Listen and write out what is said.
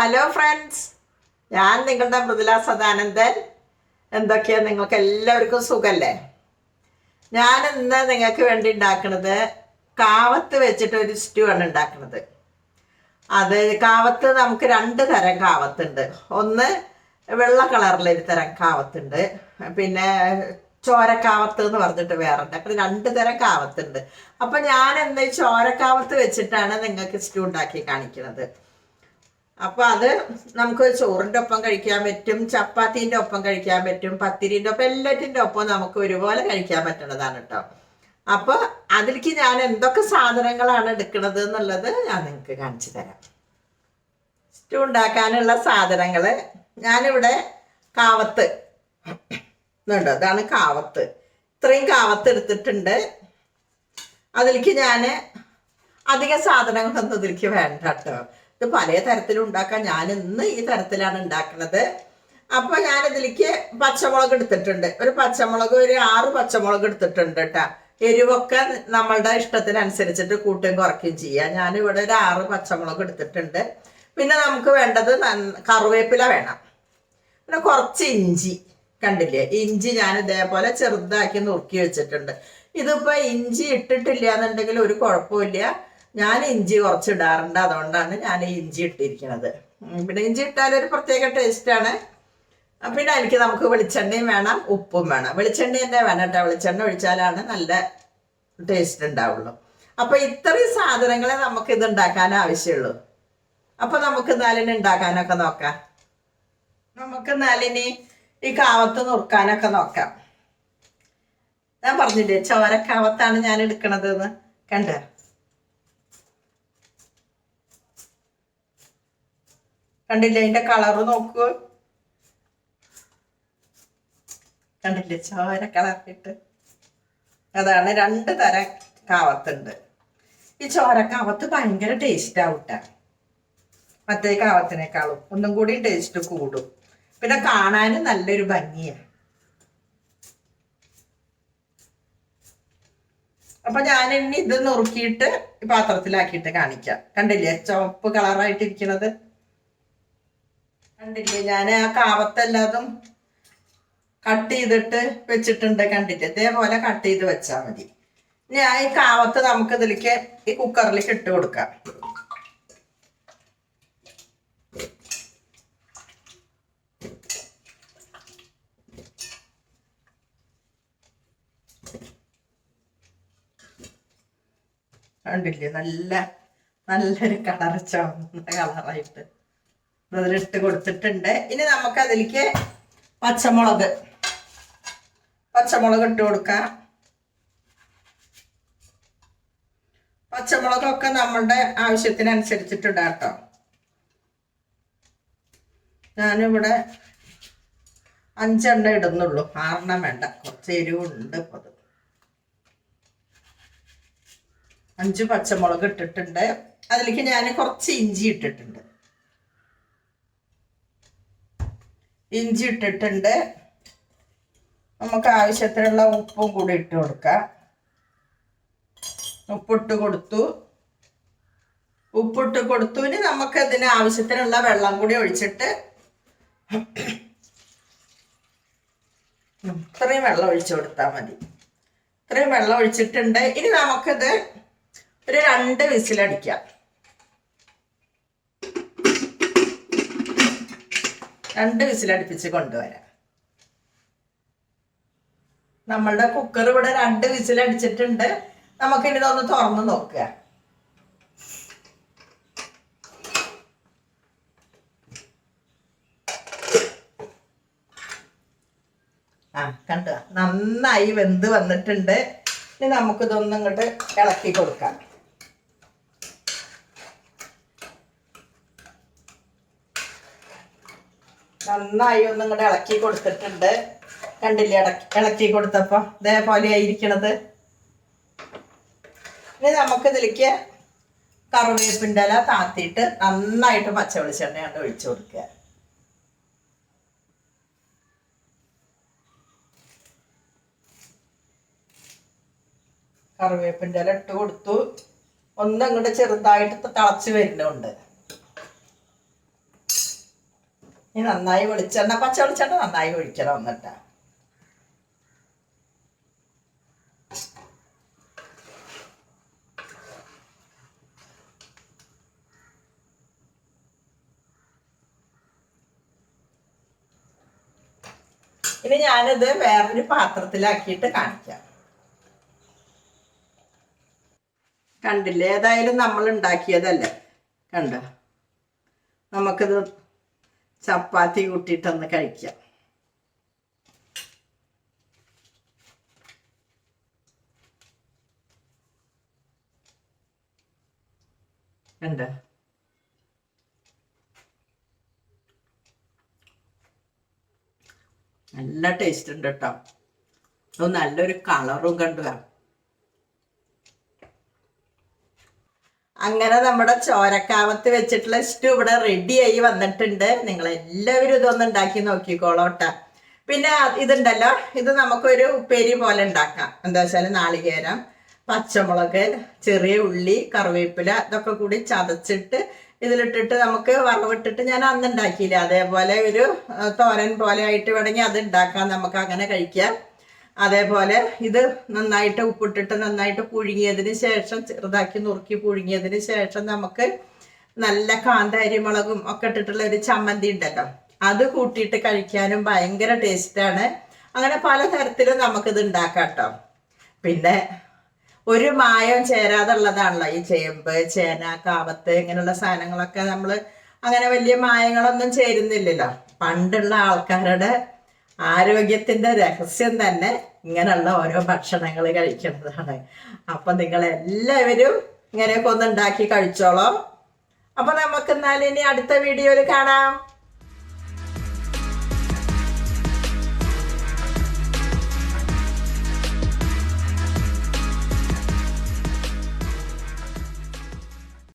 Hello friends ഞാൻ നിങ്ങളുടെ മൃദുല സദാനന്ദൻ. എന്തൊക്കെയാ? നിങ്ങൾക്ക് എല്ലാവർക്കും സുഖല്ലേ? ഞാൻ ഇന്ന് നിങ്ങൾക്ക് വേണ്ടി ഉണ്ടാക്കുന്നത് കാവത്ത് വെച്ചിട്ട് ഒരു സ്റ്റൂ ആണ് ഉണ്ടാക്കുന്നത്. അത് കാവത്ത് നമുക്ക് രണ്ട് തരം കാവത്തുണ്ട്. ഒന്ന് വെള്ള കളറിലൊരു തരം കാവത്തുണ്ട്. പിന്നെ ചോരക്കാവത്ത് എന്ന് പറഞ്ഞിട്ട് വേറെ ഉണ്ട് അപ്പം രണ്ട് തരം കാവത്തുണ്ട്. അപ്പം ഞാൻ ഈ ചോരക്കാവത്ത് വെച്ചിട്ടാണ് നിങ്ങൾക്ക് സ്റ്റൂ ഉണ്ടാക്കി കാണിക്കുന്നത്. അപ്പൊ അത് നമുക്ക് ചോറിന്റെ ഒപ്പം കഴിക്കാൻ പറ്റും ചപ്പാത്തിന്റെ ഒപ്പം കഴിക്കാൻ പറ്റും പത്തിരിന്റെ ഒപ്പം എല്ലാറ്റിന്റെ ഒപ്പം നമുക്ക് ഒരുപോലെ കഴിക്കാൻ പറ്റുന്നതാണ് കേട്ടോ. അപ്പൊ അതിലേക്ക് ഞാൻ എന്തൊക്കെ സാധനങ്ങളാണ് എടുക്കുന്നത് എന്നുള്ളത് ഞാൻ നിങ്ങൾക്ക് കാണിച്ചു തരാം. സ്റ്റൂ ഉണ്ടാക്കാനുള്ള സാധനങ്ങൾ ഞാനിവിടെ കാവത്ത്. ഇതുണ്ടോ? അതാണ് കാവത്ത്. ഇത്രയും കാവത്ത് എടുത്തിട്ടുണ്ട്. അതിലേക്ക് ഞാൻ അധികം സാധനങ്ങളൊന്നും ഇതിലേക്ക് വേണ്ട കേട്ടോ. ഇത് പല തരത്തിലും ഉണ്ടാക്കാം ഞാൻ ഇന്ന് ഈ തരത്തിലാണ് ഉണ്ടാക്കുന്നത് അപ്പൊ ഞാൻ ഇതിലേക്ക് പച്ചമുളക് എടുത്തിട്ടുണ്ട്. ഒരു പച്ചമുളക് ഒരു ആറ് പച്ചമുളക് എടുത്തിട്ടുണ്ട് കേട്ടാ എരിവൊക്കെ നമ്മളുടെ ഇഷ്ടത്തിനനുസരിച്ചിട്ട് കൂട്ടുകയും കുറയ്ക്കുകയും ചെയ്യാം. ഞാനിവിടെ ഒരു ആറ് പച്ചമുളക് എടുത്തിട്ടുണ്ട്. പിന്നെ നമുക്ക് വേണ്ടത് കറുവേപ്പില വേണം. പിന്നെ കുറച്ച് ഇഞ്ചി കണ്ടില്ലേ? ഇഞ്ചി ഞാൻ ഇതേപോലെ ചെറുതാക്കി നുറുക്കി വെച്ചിട്ടുണ്ട്. ഇതിപ്പോ ഇഞ്ചി ഇട്ടിട്ടില്ല എന്നുണ്ടെങ്കിൽ ഒരു കുഴപ്പമില്ല. ഞാൻ ഇഞ്ചി കുറച്ച് ഇടാറുണ്ട് അതുകൊണ്ടാണ് ഞാൻ ഇഞ്ചി ഇട്ടിരിക്കുന്നത്. പിന്നെ ഇഞ്ചി ഇട്ടാൽ ഒരു പ്രത്യേക ടേസ്റ്റാണ് പിന്നെ എനിക്ക് നമുക്ക് വെളിച്ചെണ്ണയും വേണം ഉപ്പും വേണം. വെളിച്ചെണ്ണ തന്നെ വേണം കേട്ടോ. വെളിച്ചെണ്ണ ഒഴിച്ചാലാണ് നല്ല ടേസ്റ്റ് ഉണ്ടാവുള്ളൂ. അപ്പൊ ഇത്രയും സാധനങ്ങളെ നമുക്ക് ഇത് ഉണ്ടാക്കാൻ ആവശ്യമുള്ളൂ. അപ്പൊ നമുക്ക് നാലിന് ഉണ്ടാക്കാനൊക്കെ നോക്കാം. നമുക്ക് നാലിന് ഈ കാവത്ത് നുറുക്കാനൊക്കെ നോക്കാം. ഞാൻ പറഞ്ഞില്ലേ ചോരക്കാവത്താണ് ഞാൻ എടുക്കണത് എന്ന് കണ്ട? കണ്ടില്ലേ? അതിന്റെ കളറ് നോക്കുക കണ്ടില്ലേ? ചോര കളറിട്ട് അതാണ് രണ്ട് തരം കാവത്തുണ്ട്. ഈ ചോരക്കാവത്ത് ഭയങ്കര ടേസ്റ്റ് ആവട്ടെ മറ്റേ കാവത്തിനേക്കാളും ഒന്നും കൂടി ടേസ്റ്റ് കൂടും. പിന്നെ കാണാനും നല്ലൊരു ഭംഗിയാണ് അപ്പൊ ഞാൻ ഇനി ഇത് നുറുക്കിയിട്ട് പാത്രത്തിലാക്കിയിട്ട് കാണിക്കാം. കണ്ടില്ലേ? ചുവപ്പ് കളറായിട്ടിരിക്കണത് കണ്ടില്ലേ? ഞാൻ ആ കാവത്തെല്ലാതും കട്ട് ചെയ്തിട്ട് വെച്ചിട്ടുണ്ട് കണ്ടില്ലേ? ഇതേപോലെ കട്ട് ചെയ്ത് വെച്ചാൽ മതി. ഇനി ആ ഈ കാവത്ത് നമുക്ക് ഇതിലേക്ക് ഈ കുക്കറിലേക്ക് ഇട്ട് കൊടുക്കാം. കണ്ടില്ലേ? നല്ല നല്ലൊരു കളർ ചുവന്ന കളറായിട്ട്. അതിലിട്ട് കൊടുത്തിട്ടുണ്ട്. ഇനി നമുക്ക് അതിലേക്ക് പച്ചമുളക് പച്ചമുളക് ഇട്ട് കൊടുക്കാം. പച്ചമുളകൊക്കെ നമ്മളുടെ ആവശ്യത്തിനനുസരിച്ചിട്ടിടാം കേട്ടോ ഞാനിവിടെ അഞ്ചെണ്ണ ഇടുന്നുള്ളൂ. ആറെണ്ണം വേണ്ട. കുറച്ച് എരിവുണ്ട് ഇപ്പൊ അത്. അഞ്ച് പച്ചമുളക് ഇട്ടിട്ടുണ്ട്. അതിലേക്ക് ഞാൻ കുറച്ച് ഇഞ്ചി ഇട്ടിട്ടുണ്ട്. ഇഞ്ചി ഇട്ടിട്ടുണ്ട്. നമുക്ക് ആവശ്യത്തിനുള്ള ഉപ്പും കൂടി ഇട്ട് കൊടുക്കാം. ഉപ്പിട്ട് കൊടുത്തു. ഉപ്പിട്ട് കൊടുത്തു. ഇനി നമുക്ക് ഇതിന് ആവശ്യത്തിനുള്ള വെള്ളം കൂടി ഒഴിച്ചിട്ട് ഇത്രയും വെള്ളം ഒഴിച്ചു കൊടുത്താൽ മതി. ഇത്രയും വെള്ളം ഒഴിച്ചിട്ടുണ്ട്. ഇനി നമുക്കിത് ഒരു രണ്ട് വിസിലടിക്കാം. രണ്ട് വിസിലടുപ്പിച്ച് കൊണ്ടുവരാം. നമ്മളുടെ കുക്കർ ഇവിടെ രണ്ട് വിസിലടിച്ചിട്ടുണ്ട് നമുക്കിനി ഇതൊന്ന് തുറന്ന് നോക്കുക. ആ കണ്ടോ? നന്നായി വെന്ത് വന്നിട്ടുണ്ട്. ഇനി നമുക്കിതൊന്നും ഇങ്ങോട്ട് ഇളക്കി കൊടുക്കാം. നന്നായി ഒന്നും ഇങ്ങോട്ട് ഇളക്കി കൊടുത്തിട്ടുണ്ട്. കണ്ടില്ലേ? ഇളക്കി ഇളക്കി കൊടുത്തപ്പോ ഇതേപോലെ ആയിരിക്കണത്. ഇനി നമുക്ക് ഇതിലേക്ക് കറിവേപ്പിന്റെ ഇല താത്തിയിട്ട് നന്നായിട്ട് പച്ച വെളിച്ചെണ്ണ കണ്ട് ഒഴിച്ചു കൊടുക്കുക. കറിവേപ്പിന്റെ ഇല ഇട്ട് കൊടുത്തു. ഒന്ന് അങ്ങോട്ട് ചെറുതായിട്ട് തിളച്ച് വരുന്നുണ്ട്. ഇനി നന്നായി വെളിച്ചെണ്ണ പച്ച വെളിച്ചെണ്ണ നന്നായി ഒഴിക്കണം എന്നിട്ട്. ഇനി ഞാനിത് വേറൊരു പാത്രത്തിലാക്കിയിട്ട് കാണിക്കാം. കണ്ടില്ലേ? ഏതായാലും നമ്മൾ ഉണ്ടാക്കിയതല്ലേ? കണ്ടോ? നമുക്കിത് ചപ്പാത്തി കൂട്ടിയിട്ടൊന്ന് കഴിക്കാം. എന്താ? നല്ല ടേസ്റ്റ് ഉണ്ട് കേട്ടോ അത് നല്ലൊരു കളറും കണ്ടു അങ്ങനെ നമ്മുടെ ചോരക്കാവത്ത് വെച്ചിട്ടുള്ള സ്റ്റൂ ഇവിടെ റെഡിയായി വന്നിട്ടുണ്ട്. നിങ്ങൾ എല്ലാവരും ഇതൊന്ന് ഉണ്ടാക്കി നോക്കിക്കോളോട്ട. പിന്നെ ഇതുണ്ടല്ലോ ഇത് നമുക്കൊരു ഉപ്പേരി പോലെ ഉണ്ടാക്കാം. എന്താ വെച്ചാൽ നാളികേരം പച്ചമുളക് ചെറിയ ഉള്ളി കറിവേപ്പില ഇതൊക്കെ കൂടി ചതച്ചിട്ട് ഇതിലിട്ടിട്ട് നമുക്ക് വറവിട്ടിട്ട് ഞാൻ അന്ന് ഉണ്ടാക്കിയില്ല അതേപോലെ ഒരു തോരൻ പോലെ ആയിട്ട് വേണമെങ്കിൽ അത് ഉണ്ടാക്കാം. നമുക്ക് അങ്ങനെ കഴിക്കാം. അതേപോലെ ഇത് നന്നായിട്ട് ഉപ്പിട്ടിട്ട് നന്നായിട്ട് പുഴുങ്ങിയതിന് ശേഷം ചെറുതാക്കി നുറുക്കി പുഴുങ്ങിയതിന് ശേഷം നമുക്ക് നല്ല കാന്താരി മുളകും ഒക്കെ ഇട്ടിട്ടുള്ള ഒരു ചമ്മന്തി ഉണ്ടല്ലോ. അത് കൂട്ടിയിട്ട് കഴിക്കാനും ഭയങ്കര ടേസ്റ്റാണ്. അങ്ങനെ പലതരത്തിലും നമുക്കിത് ഉണ്ടാക്കാം കേട്ടോ. പിന്നെ ഒരു മായം ചേരാതുള്ളതാണല്ലോ. ഈ ചേമ്പ് ചേന കാവത്ത് ഇങ്ങനെയുള്ള സാധനങ്ങളൊക്കെ നമ്മൾ അങ്ങനെ വലിയ മായങ്ങളൊന്നും ചേരുന്നില്ലല്ലോ. പണ്ടുള്ള ആൾക്കാരുടെ ആരോഗ്യത്തിന്റെ രഹസ്യം തന്നെ ഇങ്ങനെയുള്ള ഓരോ ഭക്ഷണങ്ങൾ കഴിക്കുന്നതാണ്. അപ്പൊ നിങ്ങൾ എല്ലാവരും ഇങ്ങനെയൊക്കെ ഒന്ന് ഉണ്ടാക്കി കഴിച്ചോളോ. അപ്പൊ നമുക്ക് എന്നാൽ ഇനി അടുത്ത വീഡിയോയിൽ കാണാം.